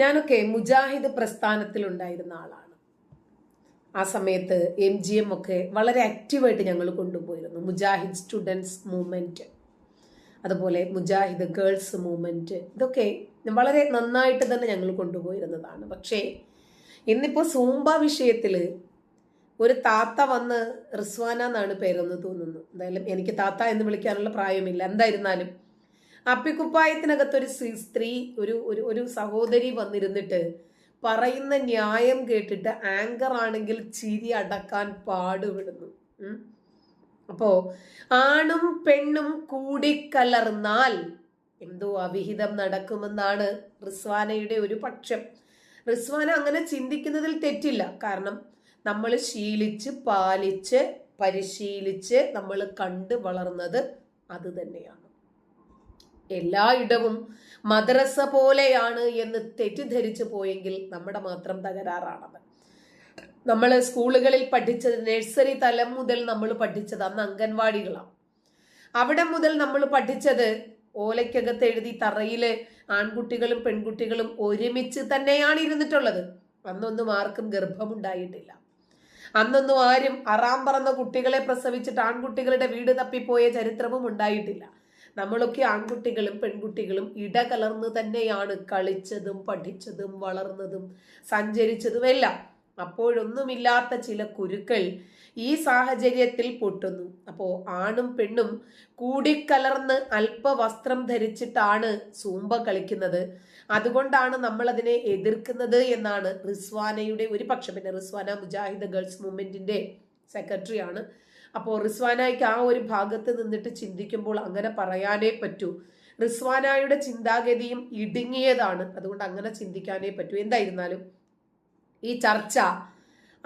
ഞാനൊക്കെ മുജാഹിദ് പ്രസ്ഥാനത്തിലുണ്ടായിരുന്ന ആളാണ്. ആ സമയത്ത് എം ജി എം ഒക്കെ വളരെ ആക്റ്റീവായിട്ട് ഞങ്ങൾ കൊണ്ടുപോയിരുന്നു. മുജാഹിദ് സ്റ്റുഡൻസ് മൂവ്മെന്റ് അതുപോലെ മുജാഹിദ് ഗേൾസ് മൂവ്മെന്റ് ഇതൊക്കെ വളരെ നന്നായിട്ട് തന്നെ ഞങ്ങൾ കൊണ്ടുപോയിരുന്നതാണ്. പക്ഷേ ഇന്നിപ്പോൾ സൂമ്പ വിഷയത്തിൽ ഒരു താത്ത വന്ന് റിസ്വാന എന്നാണ് പേരെന്ന് തോന്നുന്നു. എന്തായാലും എനിക്ക് താത്ത എന്ന് വിളിക്കാനുള്ള പ്രായമില്ല. എന്തായിരുന്നാലും അപ്പിക്കുപ്പായത്തിനകത്തൊരു സ്ത്രീ- ഒരു ഒരു ഒരു സഹോദരി വന്നിരുന്നിട്ട് പറയുന്ന ന്യായം കേട്ടിട്ട് ആങ്കർ ആണെങ്കിൽ ചിരി അടക്കാൻ പാടുപെടുന്നു. അപ്പോ ആണും പെണ്ണും കൂടിക്കലർന്നാൽ എന്തോ അവിഹിതം നടക്കുമെന്നാണ് റിസ്വാനയുടെ ഒരു പക്ഷം. റിസ്വാന അങ്ങനെ ചിന്തിക്കുന്നതിൽ തെറ്റില്ല. കാരണം നമ്മൾ ശീലിച്ച് പാലിച്ച് പരിശീലിച്ച് നമ്മൾ കണ്ട് വളർന്നത് അത് തന്നെയാണ്. എല്ലായിടവും മദ്രസ പോലെയാണ് എന്ന് തെറ്റിദ്ധരിച്ചു പോയെങ്കിൽ നമ്മുടെ മാത്രം തകരാറാണത്. നമ്മൾ സ്കൂളുകളിൽ പഠിച്ചത് നഴ്സറി തലം മുതൽ നമ്മൾ പഠിച്ചത് അന്ന് അംഗൻവാടികളാണ്. അവിടെ മുതൽ നമ്മൾ പഠിച്ചത് ഓലയ്ക്കകത്ത് എഴുതി തറയിൽ ആൺകുട്ടികളും പെൺകുട്ടികളും ഒരുമിച്ച് തന്നെയാണ് ഇരുന്നിട്ടുള്ളത്. അന്നൊന്നും ആർക്കും ഗർഭമുണ്ടായിട്ടില്ല. അന്നൊന്നും ആരും അറാം പറന്ന കുട്ടികളെ പ്രസവിച്ചിട്ട് ആൺകുട്ടികളുടെ വീട് തപ്പിപ്പോയ ചരിത്രവും ഉണ്ടായിട്ടില്ല. നമ്മളൊക്കെ ആൺകുട്ടികളും പെൺകുട്ടികളും ഇടകലർന്ന് തന്നെയാണ് കളിച്ചതും പഠിച്ചതും വളർന്നതും സഞ്ചരിച്ചതും എല്ലാം. അപ്പോഴൊന്നുമില്ലാത്ത ചില കുരുക്കൾ ഈ സാഹചര്യത്തിൽ പൊട്ടുന്നു. അപ്പോൾ ആണും പെണ്ണും കൂടിക്കലർന്ന് അല്പ വസ്ത്രം ധരിച്ചിട്ടാണ് സൂമ്പ കളിക്കുന്നത്. അതുകൊണ്ടാണ് നമ്മൾ അതിനെ എതിർക്കുന്നത് എന്നാണ് റിസ്വാനയുടെ ഒരു പക്ഷം. പിന്നെ റിസ്വാന മുജാഹിദ് ഗേൾസ് മൂവ്മെന്റിന്റെ സെക്രട്ടറിയാണ്. അപ്പോൾ റിസ്വാനായിക്ക് ആ ഒരു ഭാഗത്ത് നിന്നിട്ട് ചിന്തിക്കുമ്പോൾ അങ്ങനെ പറയാനേ പറ്റൂ. റിസ്വാനായുടെ ചിന്താഗതിയും ഇടുങ്ങിയതാണ്. അതുകൊണ്ട് അങ്ങനെ ചിന്തിക്കാനേ പറ്റൂ. എന്തായിരുന്നാലും ഈ ചർച്ച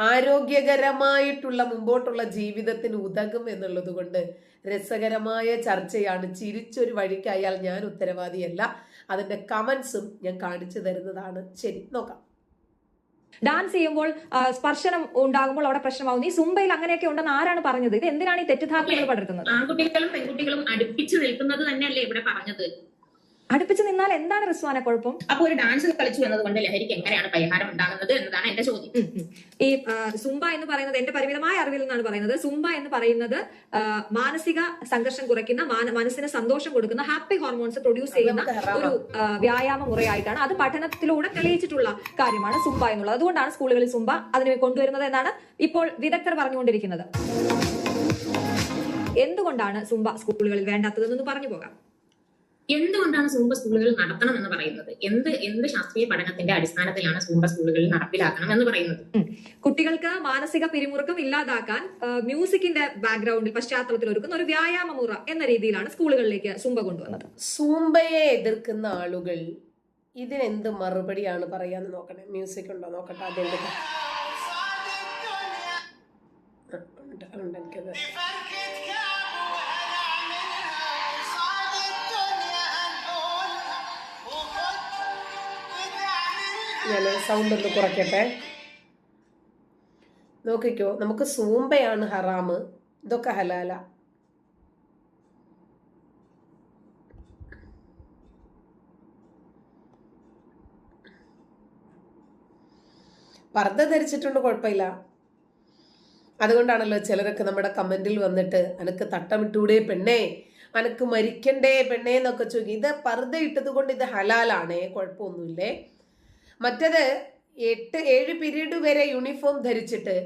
ആരോഗ്യകരമായിട്ടുള്ള മുമ്പോട്ടുള്ള ജീവിതത്തിന് ഉതകും എന്നുള്ളത് കൊണ്ട് രസകരമായ ചർച്ചയാണ്. ചിരിച്ചൊരു വഴിക്കായാൽ ഞാൻ ഉത്തരവാദിയല്ല. അതിന്റെ കമൻസും ഞാൻ കാണിച്ചു തരുന്നതാണ്. ശരി നോക്കാം. ഡാൻസ് ചെയ്യുമ്പോൾ സ്പർശനം ഉണ്ടാകുമ്പോൾ അവിടെ പ്രശ്നമാവുന്നു ഈ സുംബയിൽ അങ്ങനെയൊക്കെ ഉണ്ടെന്ന് ആരാണ് പറഞ്ഞത്? ഇത് എന്തിനാണ് ഈ തെറ്റിദ്ധാരണകൾ പടർത്തുന്നത് ആൺകുട്ടികളും പെൺകുട്ടികളും അടുപ്പിച്ച് നിൽക്കുന്നത് തന്നെയല്ലേ ഇവിടെ പറഞ്ഞത്? അടുപ്പിച്ച് നിന്നാൽ എന്താണ് റിസ്വാന കുഴപ്പം? അപ്പൊ ഒരു ഡാൻസ് കളിച്ചു എന്നതുകൊണ്ട് ലഹരിക്ക് എങ്ങനെയാണ് പരിഹാരം ഉണ്ടാകുന്നത് എന്നതാണ് എന്റെ ചോദ്യം. ഈ സുംബ എന്ന് പറയുന്നത് എന്റെ പരിമിതമായ അറിവിൽ നിന്നാണ് പറയുന്നത്. സുംബ എന്ന് പറയുന്നത് മാനസിക സംഘർഷം കുറയ്ക്കുന്ന മനസ്സിന് സന്തോഷം കൊടുക്കുന്ന ഹാപ്പി ഹോർമോൺസ് പ്രൊഡ്യൂസ് ചെയ്യുന്ന ഒരു വ്യായാമ മുറയായിട്ടാണ് അത് പഠനത്തിലൂടെ തെളിയിച്ചിട്ടുള്ള കാര്യമാണ് സുംബ എന്നുള്ളത്. അതുകൊണ്ടാണ് സ്കൂളുകളിൽ സുംബ അതിനെ കൊണ്ടുവരുന്നത് എന്നാണ് ഇപ്പോൾ വിദഗ്ധർ പറഞ്ഞുകൊണ്ടിരിക്കുന്നത്. എന്തുകൊണ്ടാണ് സുംബ സ്കൂളുകളിൽ വേണ്ടാത്തതെന്ന് പറഞ്ഞു പോകാം. എന്തുകൊണ്ടാണ് സൂമ്പ സ്കൂളുകൾ നടത്തണം എന്ന് പറയുന്നത്? എന്ത് എന്ത് ശാസ്ത്രീയ പഠനത്തിന്റെ അടിസ്ഥാനത്തിലാണ് സൂമ്പ സ്കൂളുകളിൽ നടപ്പിലാക്കണം എന്ന് പറയുന്നത്? കുട്ടികൾക്ക് മാനസിക പിരിമുറുക്കം ഇല്ലാതാക്കാൻ മ്യൂസിക്കിന്റെ ബാക്ക്ഗ്രൗണ്ടിൽ പശ്ചാത്തലത്തിൽ ഒരുക്കുന്ന ഒരു വ്യായാമ മുറ എന്ന രീതിയിലാണ് സ്കൂളുകളിലേക്ക് സുംബ കൊണ്ടുവന്നത്. സൂംബയെ എതിർക്കുന്ന ആളുകൾ ഇതിനെന്ത് മറുപടിയാണ് പറയാന്ന് നോക്കണേ മ്യൂസിക് ഉണ്ടോ നോക്കട്ടെ അതെന്ത് ഉണ്ട്, ഉണ്ട്, എനിക്കത്. ഞാൻ സൗണ്ട് ഒന്ന് കുറയ്ക്കട്ടെ. നോക്കിക്കോ നമുക്ക് സൂമ്പയാണ് ഹറാമ്. ഇതൊക്കെ ഹലാല. പർദ്ദ ധരിച്ചിട്ടുണ്ട് കുഴപ്പമില്ല. അതുകൊണ്ടാണല്ലോ ചിലരൊക്കെ നമ്മുടെ കമന്റിൽ വന്നിട്ട് അനക്ക് തട്ടമിട്ടൂടെ പെണ്ണേ അനക്ക് മരിക്കണ്ടേ പെണ്ണേ എന്നൊക്കെ ചോദിക്കും. ഇത് പർദ്ദ ഇട്ടത് കൊണ്ട് ഇത് ഹലാലാണേ. കുഴപ്പമൊന്നുമില്ലേ? മറ്റത് എട്ട് ഏഴ് പീരീഡ് വരെ യൂണിഫോം ധരിച്ചിട്ട്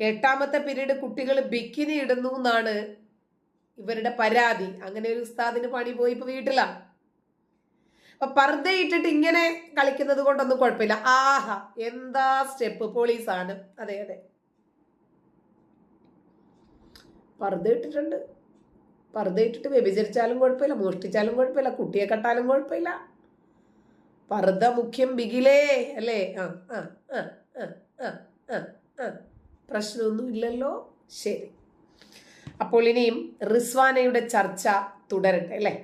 എട്ടാമത്തെ പീരീഡ് കുട്ടികൾ ബിക്കിനി ഇടുന്നു എന്നാണ് ഇവരുടെ പരാതി. അങ്ങനെ ഒരു ഉസ്താദിന് പണി പോയി ഇപ്പൊ വീട്ടിലാണ് അപ്പൊ പർദ്ദ ഇട്ടിട്ട് ഇങ്ങനെ കളിക്കുന്നത് കൊണ്ടൊന്നും കുഴപ്പമില്ല. ആഹ എന്താ സ്റ്റെപ്പ് പോളീസാണ് അതെ അതെ. പർദ്ദ ഇട്ടിട്ടുണ്ട് പർദ്ദ ഇട്ടിട്ട് വ്യഭിചരിച്ചാലും കുഴപ്പമില്ല മോഷ്ടിച്ചാലും കുഴപ്പമില്ല കുട്ടിയെ കട്ടാലും കുഴപ്പമില്ല. പർദ്ദ മുഖ്യം ബിഗിലേ അല്ലേ? ആ ആ ആ ആ ആ ആ ആ. പ്രശ്നമൊന്നും ഇല്ലല്ലോ? ശരി. അപ്പോൾ ഇനിയും റിസ്വാനയുടെ ചർച്ച തുടരട്ടെ അല്ലേ?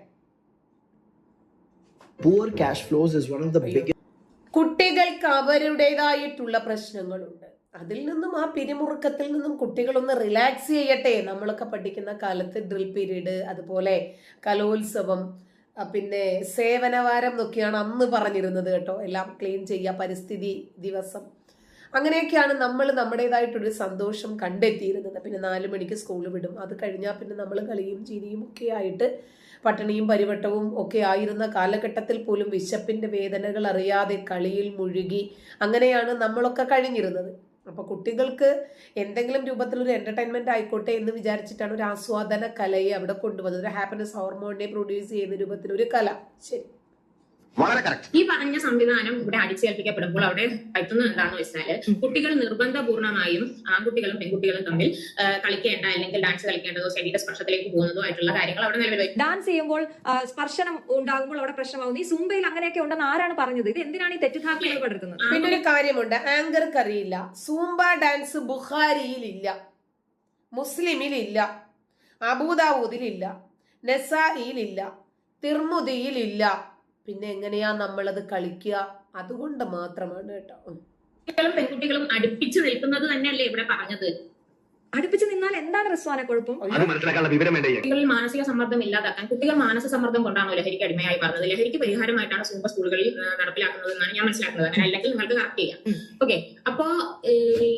പൂർ ഫ്ലോസ് വൺ ഓഫ് കുട്ടികൾക്ക് അവരുടേതായിട്ടുള്ള പ്രശ്നങ്ങളുണ്ട്. അതിൽ നിന്നും ആ പിരിമുറുക്കത്തിൽ നിന്നും കുട്ടികളൊന്ന് റിലാക്സ് ചെയ്യട്ടെ. നമ്മളൊക്കെ പഠിക്കുന്ന കാലത്ത് ഡ്രിൽ പീരീഡ് അതുപോലെ കലോത്സവം പിന്നെ സേവനവാരം എന്നൊക്കെയാണ് അന്ന് പറഞ്ഞിരുന്നത് കേട്ടോ. എല്ലാം ക്ലീൻ ചെയ്യുക പരിസ്ഥിതി ദിവസം. അങ്ങനെയൊക്കെയാണ് നമ്മൾ നമ്മുടേതായിട്ടൊരു സന്തോഷം കണ്ടെത്തിയിരുന്നത്. പിന്നെ നാല് മണിക്ക് സ്കൂൾ വിടും. അത് കഴിഞ്ഞാൽ പിന്നെ നമ്മൾ കളിയും ചിരിയും ഒക്കെ ആയിട്ട് പട്ടിണിയും പരിവട്ടവും ഒക്കെ ആയിരുന്ന കാലഘട്ടത്തിൽ പോലും വിശപ്പിന്റെ വേദനകൾ അറിയാതെ കളിയിൽ മുഴുകി അങ്ങനെയാണ് നമ്മളൊക്കെ കഴിഞ്ഞിരുന്നത്. അപ്പൊ കുട്ടികൾക്ക് എന്തെങ്കിലും രൂപത്തിൽ ഒരു എന്റർടൈൻമെന്റ് ആയിക്കോട്ടെ എന്ന് വിചാരിച്ചിട്ടാണ് ഒരു ആസ്വാദന കലയെ അവിടെ കൊണ്ടുവന്നത്. ഒരു ഹാപ്പിനെസ് ഹോർമോണിനെ പ്രൊഡ്യൂസ് ചെയ്യുന്ന രൂപത്തിൽ ഒരു കല. ശരി. വളരെ കറക്റ്റ് ഈ പറഞ്ഞ സംവിധാനം ഇവിടെ അടിച്ചേൽപ്പിക്കപ്പെടുമ്പോൾ അവിടെ പറ്റുന്നത് എന്താണെന്ന് വെച്ചാൽ കുട്ടികൾ നിർബന്ധപൂർണമായും ആൺകുട്ടികളും പെൺകുട്ടികളും തമ്മിൽ കളിക്കേണ്ട അല്ലെങ്കിൽ ഡാൻസ് കളിക്കേണ്ടതോ ശരീര സ്പർശത്തിലേക്ക് പോകുന്നതോ ആയിട്ടുള്ള കാര്യങ്ങൾ അവിടെ നിലവിൽ ഡാൻസ് ചെയ്യുമ്പോൾ സ്പർശനം ഉണ്ടാകുമ്പോൾ അവിടെ പ്രശ്നമാകുന്നു. ഈ സുംബയിൽ അങ്ങനെയൊക്കെ ഉണ്ടെന്ന് ആരാണ് പറഞ്ഞത്? ഇത് എന്തിനാണ് ഈ തെറ്റിദ്ധാരണകൾ പടർത്തുന്നത് പിന്നെ ഒരു കാര്യമുണ്ട്. ആങ്കർക്ക് അറിയില്ല സൂംബ ഡാൻസ് ബുഖാരിയിലില്ല. മുസ്ലിമിലില്ല. അബൂദാവൂദിലില്ല. നെസായിലില്ല തിർമുദിയിലില്ല. പിന്നെ എങ്ങനെയാ നമ്മളത് കളിക്കുക? അതുകൊണ്ട് മാത്രമാണ് കേട്ടോ. പെൺകുട്ടികളും അടുപ്പിച്ച് നിൽക്കുന്നത് തന്നെയല്ലേ ഇവിടെ പറഞ്ഞത്? അടുപ്പിച്ച് നിന്നാൽ എന്താണ് റിസ്വാന കുഴപ്പം? അത് മനസ്സിലാക്കാനുള്ള വിവരം വേണ്ടേ? കുട്ടികളിൽ മാനസിക സമ്മർദ്ദം ഇല്ലാതാക്കാൻ കുട്ടികൾ മാനസിക സമ്മർദ്ദം കൊണ്ടാണോ ലഹരിക്ക് അടിമയായി പറഞ്ഞത് ലഹരിക്ക് പരിഹാരമായിട്ടാണ് സൂപ്പർ സ്കൂളുകളിൽ നടപ്പിലാക്കുന്നത് എന്നാണ് ഞാൻ മനസ്സിലാക്കുന്നത്. അങ്ങനെ അല്ലെങ്കിൽ നിങ്ങൾക്ക് കറക്റ്റ് ചെയ്യാം. ഓക്കെ. അപ്പോ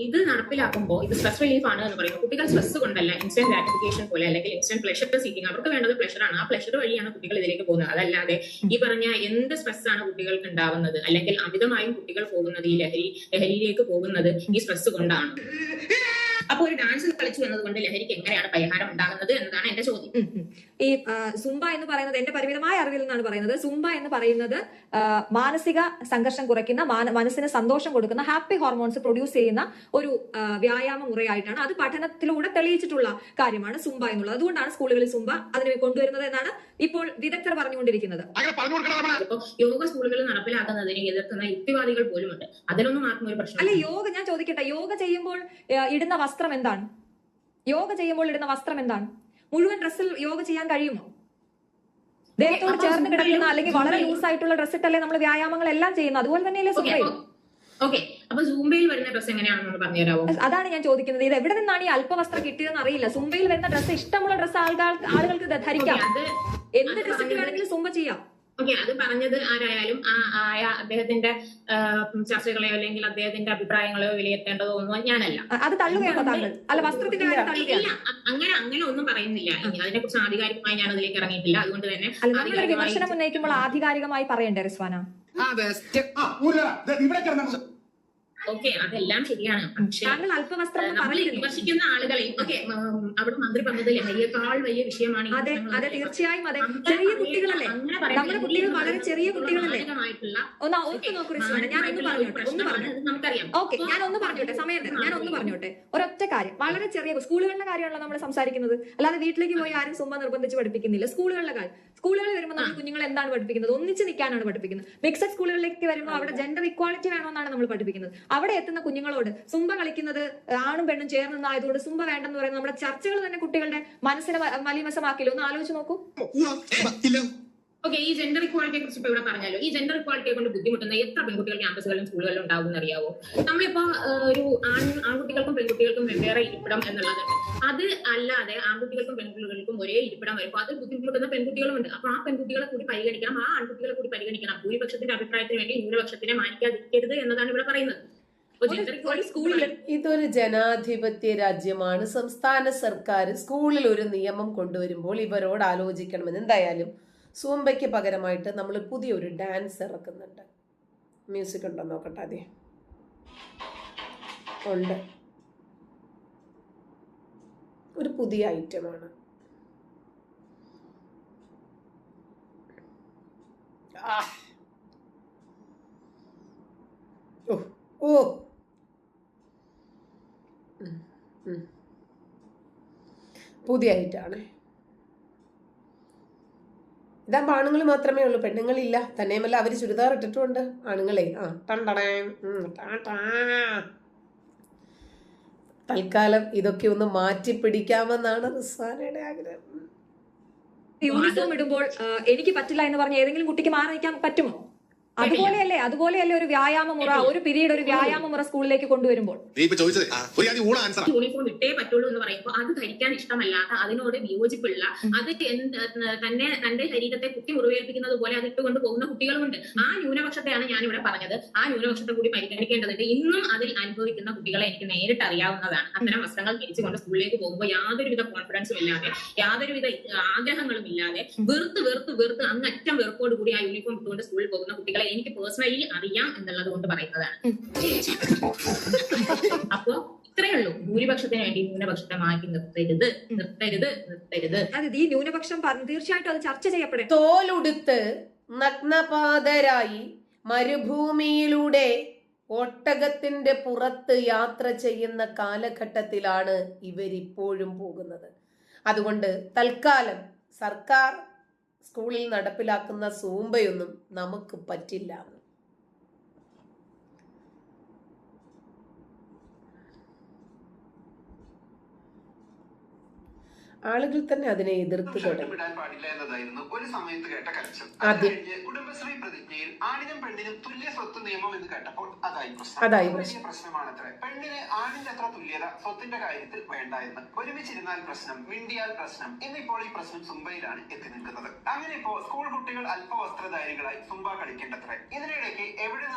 ഇത് നടപ്പിലാക്കുമ്പോൾ ഇത് സ്ട്രെസ് റിലീഫ് ആണ് എന്ന് പറയുമ്പോൾ കുട്ടികൾ സ്ട്രെസ് കൊണ്ടല്ല ഇൻസ്റ്റന്റ് ഗ്രാറ്റിഫിക്കേഷൻ പോലെ അല്ലെങ്കിൽ ഇൻസ്റ്റന്റ് പ്ലഷർ സീക്കിംഗ് അവർക്ക് വേണ്ടത് പ്ലഷർ ആണ്. ആ പ്ലഷർ വഴിയാണ് കുട്ടികൾ ഇതിലേക്ക് പോകുന്നത്. അതല്ലാതെ ഈ പറഞ്ഞ എന്ത് സ്ട്രെസ് ആണ് കുട്ടികൾക്ക് ഉണ്ടാവുന്നത്? അല്ലെങ്കിൽ അമിതമായും കുട്ടികൾ പോകുന്നത് ഈ ലഹരി ലഹരിയിലേക്ക് പോകുന്നത് ഈ സ്ട്രെസ് കൊണ്ടാണ്? അപ്പൊ ഒരു ഡാൻസ് കളിച്ചു എന്നതുകൊണ്ട് ലഹരിക്ക് എങ്ങനെയാണ് പരിഹാരം ഉണ്ടാകുന്നത് എന്നതാണ് എന്റെ ചോദ്യം. ഈ സുംബ എന്ന് പറയുന്നത് എന്റെ പരിമിതമായ അറിവിൽ നിന്നാണ് പറയുന്നത്. സുംബ എന്ന് പറയുന്നത് മാനസിക സംഘർഷം കുറയ്ക്കുന്ന മനസ്സിന് സന്തോഷം കൊടുക്കുന്ന ഹാപ്പി ഹോർമോൺസ് പ്രൊഡ്യൂസ് ചെയ്യുന്ന ഒരു വ്യായാമ മുറയായിട്ടാണ് അത് പഠനത്തിലൂടെ തെളിയിച്ചിട്ടുള്ള കാര്യമാണ് സുംബ എന്നുള്ളത്. അതുകൊണ്ടാണ് സ്കൂളുകളിൽ സുംബ അതിനെ കൊണ്ടുവരുന്നത് എന്നാണ് ഇപ്പോൾ വിദഗ്ധർ പറഞ്ഞുകൊണ്ടിരിക്കുന്നത്. അങ്ങനെ പറഞ്ഞു കൊടുക്കണം യോഗ സ്കൂളുകളിൽ നടപ്പിലാക്കുന്നതിനെ എതിർക്കുന്ന യുക്തിവാദികൾ പോലുമുണ്ട്. അതിലൊന്നും ആർക്കും ഒരു പ്രശ്നം അല്ലെ യോഗ ഞാൻ ചോദിക്കട്ടെ യോഗ ചെയ്യുമ്പോൾ ഇടുന്ന ഇടുന്ന വസ്ത്രം എന്താണ്? യോഗ ചെയ്യുമ്പോൾ ഇടുന്ന വസ്ത്രം എന്താണ്? മുഴുവൻ ഡ്രസ്സിൽ യോഗ ചെയ്യാൻ കഴിയുമോ? ദേഹത്തോട് ചേർന്ന് കിടക്കുന്ന അല്ലെങ്കിൽ വളരെ ലൂസ് ആയിട്ടുള്ള ഡ്രസ് ഇട്ടല്ലേ നമ്മൾ വ്യായാമങ്ങൾ എല്ലാം ചെയ്യുന്നത്? അതുപോലെ തന്നെയല്ലേ സുഖം സുംബയും ഓക്കെ അപ്പൊ സൂംബയിൽ വരുന്ന ഡ്രസ് എങ്ങനെയാണെന്ന് അതാണ് ഞാൻ ചോദിക്കുന്നത്. ഇത് എവിടെ നിന്നാണ് ഈ അല്പവസ്ത്രം കിട്ടിയതെന്ന് അറിയില്ല. സുംബയിൽ വരുന്ന ഡ്രസ് ഇഷ്ടമുള്ള ഡ്രസ് ആളുകൾ ആളുകൾക്ക് ധരിക്കാം. എന്ത് ഡ്രസ്സ് ഡ്രസ് വേണമെങ്കിലും സുംബ ചെയ്യാം. ഓക്കെ അത് പറഞ്ഞത് ആരായാലും ആ ആയ അദ്ദേഹത്തിന്റെ ചർച്ചകളെയോ അല്ലെങ്കിൽ അദ്ദേഹത്തിന്റെ അഭിപ്രായങ്ങളെയോ വിലയിരുത്തേണ്ടതോ ഒന്നും ഞാനല്ല. അത് തള്ളുകയാണോ താങ്കൾ? അല്ല വസ്ത്രത്തിന്റെ കാര്യം ഇല്ല അങ്ങനെ അങ്ങനെ ഒന്നും പറയുന്നില്ല. അതിനെ കുറിച്ച് ആധികാരികമായി ഞാൻ അതിലേക്ക് ഇറങ്ങിയിട്ടില്ല. അതുകൊണ്ട് തന്നെ വിമർശനം ഉന്നയിക്കുമ്പോൾ ആധികാരികമായി പറയണ്ടേ റിസ്വാന? ഇവിടെ കിടന്നു ഓക്കെ അതെല്ലാം ശരിയാണ്. പക്ഷേ നമ്മൾ വിമർശിക്കുന്ന ആളുകളെ ഓക്കെ അവിടെ മന്ത്രി പറഞ്ഞത് ലഹരിയേക്കാൾ വലിയ വിഷയമാണ്. അതെ തീർച്ചയായും അതെ. ചെറിയ കുട്ടികളല്ലേ? നമ്മുടെ കുട്ടികൾ വളരെ ചെറിയ കുട്ടികളല്ലേ? ഒന്ന് നോക്കൂ ഞാൻ ഒന്ന് പറഞ്ഞോട്ടെ? ഒന്ന് ഓക്കെ ഞാൻ ഒന്ന് പറഞ്ഞോട്ടെ? സമയം തരാം ഞാൻ ഒന്ന് പറഞ്ഞോട്ടെ? ഒരൊറ്റ കാര്യം. വളരെ ചെറിയ സ്കൂളുകളുടെ കാര്യമാണല്ലോ നമ്മൾ സംസാരിക്കുന്നത്. അല്ലാതെ വീട്ടിലേക്ക് പോയി ആരും സുമ്മ നിർബന്ധിച്ച് പഠിപ്പിക്കുന്നില്ല. സ്കൂളുകളുടെ കാര്യം. സ്കൂളുകളിൽ വരുമ്പോൾ നമ്മൾ കുഞ്ഞുങ്ങളെ എന്താണ് പഠിപ്പിക്കുന്നത്? ഒന്നിച്ച് നിൽക്കാനാണ് പഠിപ്പിക്കുന്നത്. മിക്സഡ് സ്കൂളുകളിലേക്ക് വരുമ്പോൾ അവിടെ ജെൻഡർ ഇക്വാളിറ്റി വേണമെന്നാണ് നമ്മൾ പഠിപ്പിക്കുന്നത്. അവിടെ എത്തുന്ന കുഞ്ഞുങ്ങളോട് സുംബ കളിക്കുന്നത് ആണും പെണ്ണും ചേർന്ന് ആയതുകൊണ്ട് സുംബ വേണ്ടെന്ന് പറയുന്നത് നമ്മുടെ ചർച്ചകൾ തന്നെ കുട്ടികളുടെ മനസ്സിനെ മലീമസമാക്കില്ല ഒന്ന് ആലോചിച്ച് നോക്കൂ. ഓക്കെ ഈ ജെൻഡർ ഇക്വാളിറ്റിയെ കുറിച്ച് ഇപ്പൊ ഇവിടെ പറഞ്ഞാലോ? ഈ ജെൻഡർ ഇക്വാളിറ്റിയെ കൊണ്ട് ബുദ്ധിമുട്ടുന്ന എത്ര പെൺകുട്ടികൾ ക്യാമ്പസുകളിലും സ്കൂളുകളിലും ഉണ്ടാവും അറിയാവോ നമ്മളിപ്പോ ഒരു ആൺ ആൺകുട്ടികൾക്കും പെൺകുട്ടികൾക്കും വെവ്വേറെ ഇരിപ്പിടം എന്നുള്ളത്. അത് അല്ലാതെ ആൺകുട്ടികൾക്കും പെൺകുട്ടികൾക്കും ഒരേ ഇരിപ്പിടം വരുമ്പോൾ അത് ബുദ്ധിമുട്ടുന്ന പെൺകുട്ടികളുമുണ്ട് അപ്പൊ ആ പെൺകുട്ടികളെ കൂടി പരിഗണിക്കണം ആ ആൺകുട്ടികളെ കൂടി പരിഗണിക്കണം. ഭൂരിപക്ഷത്തിന്റെ അഭിപ്രായത്തിന് വേണ്ടി ന്യൂനപക്ഷത്തിനെ മാനിക്കാതിരിക്കരുത് എന്നതാണ് ഇവിടെ പറയുന്നത്. സ്കൂളിൽ ഇതൊരു ജനാധിപത്യ രാജ്യമാണ്. സംസ്ഥാന സർക്കാർ സ്കൂളിൽ ഒരു നിയമം കൊണ്ടുവരുമ്പോൾ ഇവരോട് ആലോചിക്കണം എന്തായാലും സൂംബയ്ക്ക് പകരമായിട്ട് നമ്മൾ പുതിയൊരു ഡാൻസ് ഇറക്കുന്നുണ്ട്. മ്യൂസിക് ഉണ്ടോ നോക്കട്ടെ അതെ ഉണ്ട്. ഒരു പുതിയ ഐറ്റമാണ്. ഓ ഓ. പുതിയ ഐറ്റാണ് ഇതാകുമ്പോൾ ആണുങ്ങൾ മാത്രമേ ഉള്ളൂ. പെണ്ണുങ്ങളില്ല. തന്നെയുമല്ല അവർ ചുരിദാർ ഇട്ടിട്ടുണ്ട് ആണുങ്ങളെ. ആ ടണ്ടണേ. തൽക്കാലം ഇതൊക്കെ ഒന്ന് മാറ്റി പിടിക്കാമെന്നാണ് റിസാനയുടെ ആഗ്രഹം. യൂണിഫോം ഇടുമ്പോൾ എനിക്ക് പറ്റില്ല എന്ന് പറഞ്ഞ ഏതെങ്കിലും കുട്ടിക്ക് മാറി നിൽക്കാൻ പറ്റുമോ? അതുപോലെയല്ലേ അതുപോലെയല്ലേ ഒരു വ്യായാമ മുറ ഒരു പിരീഡ് ഒരു വ്യായാമ മുറ സ്കൂളിലേക്ക് കൊണ്ടുവരുമ്പോൾ? നീ ഇപ്പൊ ചോദിച്ചത് ഒരു ആദ്യം ഊള ആൻസർ യൂണിഫോം ഇട്ടേ പറ്റുള്ളൂ എന്ന് പറയുമ്പോൾ അത് ധരിക്കാൻ ഇഷ്ടമല്ലാത്ത അതിനോട് വിയോജിപ്പുള്ള അത് തന്നെ തന്റെ ശരീരത്തെ കുത്തി മുറിവേൽപ്പിക്കുന്നത് പോലെ അത് ഇട്ടുകൊണ്ട് പോകുന്ന കുട്ടികളുമുണ്ട്. ആ ന്യൂനപക്ഷത്തെയാണ് ഞാൻ ഇവിടെ പറഞ്ഞത്. ആ ന്യൂനപക്ഷത്തെ കൂടി പരിഗണിക്കേണ്ടതുണ്ട്. ഇന്നും അതിൽ അനുഭവിക്കുന്ന കുട്ടികളെ എനിക്ക് നേരിട്ട് അറിയാവുന്നതാണ്. അത്തരം വസ്ത്രങ്ങൾ തിരിച്ചുകൊണ്ട് സ്കൂളിലേക്ക് പോകുമ്പോൾ യാതൊരുവിധ കോൺഫിഡൻസും ഇല്ലാതെ യാതൊരുവിധ ആഗ്രഹങ്ങളും ഇല്ലാതെ വെറുത്ത് വെറുത്ത് വെറുത്ത് അങ്ങറ്റം വെറുപ്പോട് കൂടി ആ യൂണിഫോം ഇട്ടുകൊണ്ട് സ്കൂളിൽ പോകുന്ന കുട്ടികളെ എനിക്ക് പേഴ്സണലി അറിയാം എന്നുള്ളത് കൊണ്ട് പറയുന്നതാണ്. അപ്പോ ഇത്രയേ ഉള്ളൂ. ഭൂരിപക്ഷത്തിന് വേണ്ടി ന്യൂനപക്ഷത്തെ മാറ്റി നിർത്തരുത് നിർത്തരുത് നിർത്തരുത്. അതായത് ഈ ന്യൂനപക്ഷം പറഞ്ഞു തീർച്ചയായിട്ടും അത് ചർച്ച ചെയ്യപ്പെടും. തോലുടുത്ത് നഗ്നപാതരായി മരുഭൂമിയിലൂടെ ഒട്ടകത്തിന്റെ പുറത്ത് യാത്ര ചെയ്യുന്ന കാലഘട്ടത്തിലാണ് ഇവരിപ്പോഴും പോകുന്നത്. അതുകൊണ്ട് തൽക്കാലം സർക്കാർ സ്കൂളിൽ നടപ്പിലാക്കുന്ന സൂമ്പയൊന്നും നമുക്ക് പറ്റില്ല ആളുകൾ തന്നെ അതിനെ എതിർത്ത് തുടങ്ങി. പാടില്ല എന്നതായിരുന്നു ഒരു സമയത്ത് കേട്ട കരച്ചിൽ. കുടുംബശ്രീ പ്രതിജ്ഞയിൽ ആണിനും പെണ്ണിനും തുല്യ സ്വത്ത് നിയമം എന്ന് കേട്ടപ്പോൾ അതായി അതായി. വലിയ പ്രശ്നമാണത്രേ. പെണ്ണിന് ആണിന്റെ അത്ര തുല്യത സ്വത്തിന്റെ കാര്യത്തിൽ വേണ്ട എന്ന് ഒരുമിച്ചിരുന്നാൽ പ്രശ്നം മിണ്ടിയാൽ പ്രശ്നം ഇന്നിപ്പോൾ ഈ പ്രശ്നം സുംബയിലാണ് എത്തി നിൽക്കുന്നത്. അങ്ങനെ ഇപ്പോൾ സ്കൂൾ കുട്ടികൾ അല്പവസ്ത്രധാരികളായി സുംബ കളിക്കേണ്ടത്ര. ഇതിനിടയ്ക്ക്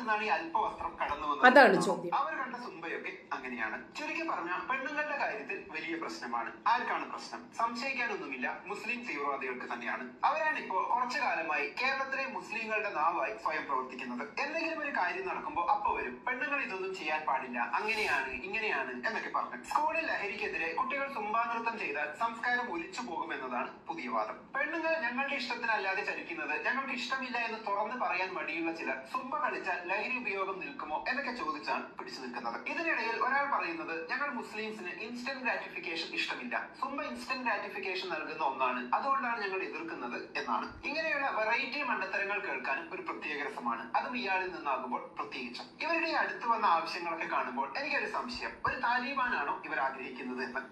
നിന്നാണ് ഈ അല്പവസ്ത്രം കടന്നു വന്നത്? അതാണ് ചോദ്യം. അവർ കണ്ട സുംബയൊക്കെ അങ്ങനെയാണ്. ചുരുക്കി പറഞ്ഞ പെണ്ണുങ്ങളുടെ കാര്യത്തിൽ വലിയ പ്രശ്നമാണ്. ആർക്കാണ് പ്രശ്നം? സംശയിക്കാനൊന്നുമില്ല. മുസ്ലിം തീവ്രവാദികൾക്ക് തന്നെയാണ്. അവരാണ് ഇപ്പോ കുറച്ചു കാലമായി കേരളത്തിലെ മുസ്ലിങ്ങളുടെ നാവായി സ്വയം പ്രവർത്തിക്കുന്നത്. എന്തെങ്കിലും ഒരു കാര്യം നടക്കുമ്പോൾ അപ്പൊ വരും. പെണ്ണുങ്ങൾ ഇതൊന്നും ചെയ്യാൻ പാടില്ല. അങ്ങനെയാണ് ഇങ്ങനെയാണ് എന്നൊക്കെ പറഞ്ഞു. സ്കൂളിൽ ലഹരിക്കെതിരെ കുട്ടികൾ സുംബാനൃത്തം ചെയ്താൽ സംസ്കാരം ഒലിച്ചു പോകുമെന്നതാണ് പുതിയ വാദം. പെണ്ണുങ്ങൾ ഞങ്ങളുടെ ഇഷ്ടത്തിനല്ലാതെ ചലിക്കുന്നത് ഞങ്ങൾക്ക് ഇഷ്ടമില്ല എന്ന് തുറന്ന് പറയാൻ മടിയുള്ള ചിലർ. സുംബ കളിച്ചാൽ ലഹരി ഉപയോഗം നിൽക്കുമോ എന്നൊക്കെ ചോദിച്ചാണ് പിടിച്ചു നിൽക്കുന്നത്. ഇതിനിടയിൽ ഒരാൾ പറയുന്നത് ഞങ്ങൾ മുസ്ലിംസിന് ഇൻസ്റ്റന്റ് ഗ്രാറ്റിഫിക്കേഷൻ ഇഷ്ടമില്ല. സുമ്പ ഇൻസ്റ്റന്റ് ഗ്രാറ്റിഫിക്കേഷൻ നൽകുന്ന ഒന്നാണ്. അതുകൊണ്ടാണ് ഞങ്ങൾ എതിർക്കുന്നത് എന്നാണ്. ഇങ്ങനെയുള്ള വെറൈറ്റി മണ്ടത്തരങ്ങൾ കേൾക്കാനും ഒരു പ്രത്യേക രസമാണ്. അതും ഇയാളിൽ നിന്നാകുമ്പോൾ പ്രത്യേകിച്ചും. ഇവരുടെ അടുത്ത് വന്ന ആവശ്യങ്ങളൊക്കെ കാണുമ്പോൾ എനിക്കൊരു സംശയം. ഒരു താലിബാനാണോ ഇവർ ആഗ്രഹിക്കുന്നത് എന്ന്?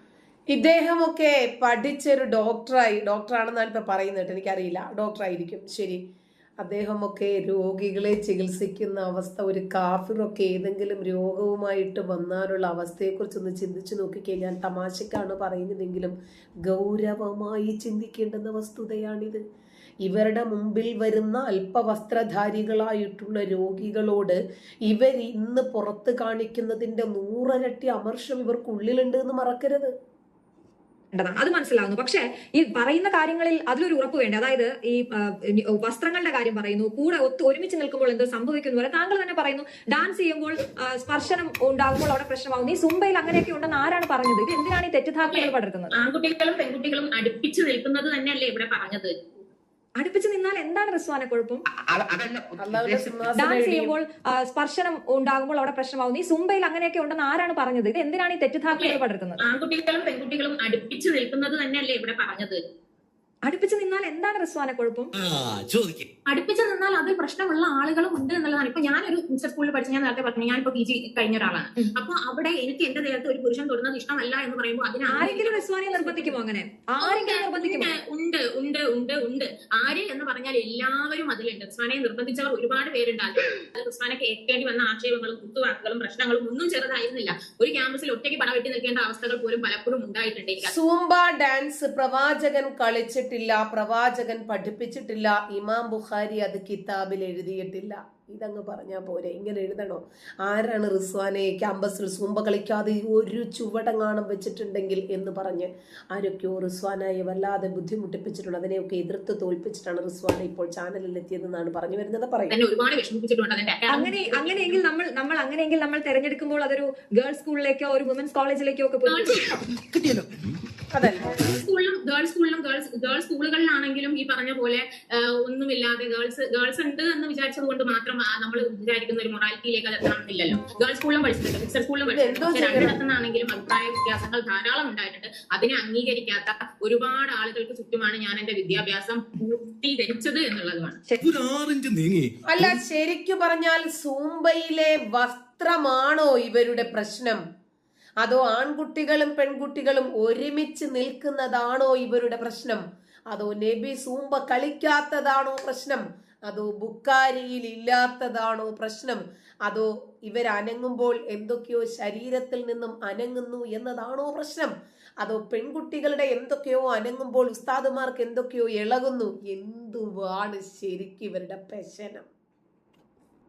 ഇദ്ദേഹമൊക്കെ പഠിച്ചൊരു ഡോക്ടറായി ഡോക്ടറാണെന്നാണ് ഇപ്പൊ പറയുന്നത് എനിക്കറിയില്ല. ഡോക്ടറായിരിക്കും ശരി. അദ്ദേഹമൊക്കെ രോഗികളെ ചികിത്സിക്കുന്ന അവസ്ഥ ഒരു കാഫിറൊക്കെ ഏതെങ്കിലും രോഗവുമായിട്ട് വന്നാലുള്ള അവസ്ഥയെക്കുറിച്ചൊന്ന് ചിന്തിച്ചു നോക്കിക്കഴിഞ്ഞാൽ തമാശക്കാണ് പറയുന്നതെങ്കിലും ഗൗരവമായി ചിന്തിക്കേണ്ടുന്ന വസ്തുതയാണിത്. ഇവരുടെ മുമ്പിൽ വരുന്ന അല്പവസ്ത്രധാരികളായിട്ടുള്ള രോഗികളോട് ഇവർ ഇന്ന് പുറത്ത് കാണിക്കുന്നതിന്റെ നൂറരട്ടി അമർഷം ഇവർക്കുള്ളിലുണ്ട് എന്ന് മറക്കരുത്. അത് മനസ്സിലാവുന്നു. പക്ഷേ ഈ പറയുന്ന കാര്യങ്ങളിൽ അതിലൊരു ഉറപ്പ് വേണ്ട? അതായത് ഈ വസ്ത്രങ്ങളുടെ കാര്യം പറയുന്നു. കൂടെ ഒത്ത് ഒരുമിച്ച് നിൽക്കുമ്പോൾ എന്തോ സംഭവിക്കുന്നു വരെ താങ്കൾ തന്നെ പറയുന്നു. ഡാൻസ് ചെയ്യുമ്പോൾ സ്പർശനം ഉണ്ടാകുമ്പോൾ അവിടെ പ്രശ്നമാകുന്നു ഈ സുംബയിൽ അങ്ങനെയൊക്കെ ഉണ്ടെന്ന് ആരാണ് പറഞ്ഞത്? ഇത് എന്തിനാണ് ഈ തെറ്റിദ്ധാരണകൾ പടർത്തുന്നത് ആൺകുട്ടികളും പെൺകുട്ടികളും അടുപ്പിച്ച് നിൽക്കുന്നത് തന്നെയല്ലേ ഇവിടെ പറഞ്ഞത്. അടുപ്പിച്ച് നിന്നാൽ എന്താണ് റിസ്വാന കുഴപ്പം? ഡാൻസ് ചെയ്യുമ്പോൾ സ്പർശനം ഉണ്ടാകുമ്പോൾ അവിടെ പ്രശ്നമാകുന്നു ഈ സുംബയിൽ അങ്ങനെയൊക്കെ ഉണ്ടെന്ന് ആരാണ് പറഞ്ഞത്? ഇത് എന്തിനാണ് ഈ തെറ്റിദ്ധാരണകൾ പടർത്തുന്നത്? ആൺകുട്ടികളും പെൺകുട്ടികളും അടുപ്പിച്ച് നിൽക്കുന്നത് തന്നെയല്ലേ ഇവിടെ പറഞ്ഞത്? അടുപ്പിച്ച് നിന്നാൽ എന്താണ് റിസ്വാന കുഴപ്പം? അടുപ്പിച്ച് നിന്നാൽ അതിൽ പ്രശ്നമുള്ള ആളുകളും ഉണ്ട് എന്നുള്ളതാണ്. ഇപ്പൊ ഞാനൊരു മിസ്റ്റർ സ്കൂളിൽ പഠിച്ച ഞാൻ നേരത്തെ പറഞ്ഞു ഞാനിപ്പോ പി ജി കഴിഞ്ഞ ഒരാളാണ്. അപ്പൊ അവിടെ എനിക്ക് എന്റെ ദേഹത്ത് ഒരു പുരുഷൻ തൊടുന്നത് ഇഷ്ടമല്ല എന്ന് പറയുമ്പോൾ അതിന് ആരെങ്കിലും റിസ്വാനെ നിർബന്ധിക്കുമോ അങ്ങനെ? ആരെങ്കിലും നിർബന്ധിക്കുമോ? ഉണ്ട് ഉണ്ട് ഉണ്ട് ഉണ്ട്. ആര് എന്ന് പറഞ്ഞാൽ എല്ലാവരും അതിലുണ്ട്. റിസ്വാനെ നിർബന്ധിച്ചവർ ഒരുപാട് പേരുണ്ട്. അത് റിസ്വാനെ കേൾക്കേണ്ടി വന്ന ആക്ഷേപങ്ങളും കുത്തുവാക്കുകളും പ്രശ്നങ്ങളും ഒന്നും ചെറുതായിരുന്നില്ല. ഒരു ക്യാമ്പസിൽ ഒറ്റയ്ക്ക് പടവെട്ടി നിൽക്കേണ്ട അവസ്ഥകൾ പോലും പലപ്പോഴും ഉണ്ടായിട്ടുണ്ട് സൂംബ ഡാൻസ് പ്രവാചകൻ കളിച്ചിട്ടില്ല പ്രവാചകൻ പഠിപ്പിച്ചിട്ടില്ല ഇമാം ബുഖാരി അത് കിതാബിൽ എഴുതിയിട്ടില്ല. ഇതങ്ങ് പറഞ്ഞാൽ പോരെ ഇങ്ങനെ എഴുതണോ? ആരാണ് റിസ്വാനെ ക്യാമ്പസിൽ സൂമ്പ കളിക്കാതെ ഒരു ചുവടങ്ങാണം വെച്ചിട്ടുണ്ടെങ്കിൽ എന്ന് പറഞ്ഞ് ആരൊക്കെയോ റിസ്വാനായി വല്ലാതെ ബുദ്ധിമുട്ടിപ്പിച്ചിട്ടുണ്ട്. അതിനെയൊക്കെ എതിർത്ത് തോൽപ്പിച്ചിട്ടാണ് റിസ്വാന ഇപ്പോൾ ചാനലിൽ എത്തിയതെന്നാണ് പറഞ്ഞു വരുന്നത്. പറയുന്നത് അങ്ങനെ അങ്ങനെയെങ്കിൽ നമ്മൾ നമ്മൾ അങ്ങനെയെങ്കിൽ നമ്മൾ തിരഞ്ഞെടുക്കുമ്പോൾ അതൊരു ഗേൾസ് സ്കൂളിലേക്കോ ഒരു വുമൻസ് കോളേജിലേക്കോ ഒക്കെ പോയി. സ്കൂളിലും ഗേൾസ് സ്കൂളിലും ഗേൾസ് ഗേൾസ് സ്കൂളുകളിലാണെങ്കിലും ഈ പറഞ്ഞ പോലെ ഒന്നുമില്ലാതെ ഗേൾസ് ഗേൾസ് ഉണ്ട് എന്ന് വിചാരിച്ചത് കൊണ്ട് മാത്രം നമ്മൾ വിചാരിക്കുന്ന ഒരു മൊറാലിറ്റിയിലേക്ക് അത് എത്താണെന്നില്ലല്ലോ ഗേൾസ് സ്കൂളിലും പഠിച്ചിട്ടുണ്ട് മിക്സർ സ്കൂളിലും പഠിച്ചിട്ടുണ്ട്. രണ്ടിടത്തുനിന്നാണെങ്കിലും അഭിപ്രായ വ്യത്യാസങ്ങൾ ധാരാളം ഉണ്ടായിട്ടുണ്ട്. അതിനെ അംഗീകരിക്കാത്ത ഒരുപാട് ആളുകൾക്ക് ചുറ്റുമാണ് ഞാൻ എന്റെ വിദ്യാഭ്യാസം പൂർത്തീകരിച്ചത് എന്നുള്ളതുമാണ്. ഒരു ആറിഞ്ച് നീങ്ങി. അല്ല ശരിക്കു പറഞ്ഞാൽ സൂംബയിലെ വസ്ത്രമാണോ ഇവരുടെ പ്രശ്നം? അതോ ആൺകുട്ടികളും പെൺകുട്ടികളും ഒരുമിച്ച് നിൽക്കുന്നതാണോ ഇവരുടെ പ്രശ്നം? അതോ നബി സൂമ്പ കളിക്കാത്തതാണോ പ്രശ്നം? അതോ ബുക്കാരിയിൽ ഇല്ലാത്തതാണോ പ്രശ്നം? അതോ ഇവർ അനങ്ങുമ്പോൾ എന്തൊക്കെയോ ശരീരത്തിൽ നിന്നും അനങ്ങുന്നു എന്നതാണോ പ്രശ്നം? അതോ പെൺകുട്ടികളുടെ എന്തൊക്കെയോ അനങ്ങുമ്പോൾ ഉസ്താദുമാർക്ക് എന്തൊക്കെയോ ഇളകുന്നു? എന്തുവാണ് ശരിക്കും ഇവരുടെ പ്രശ്നം?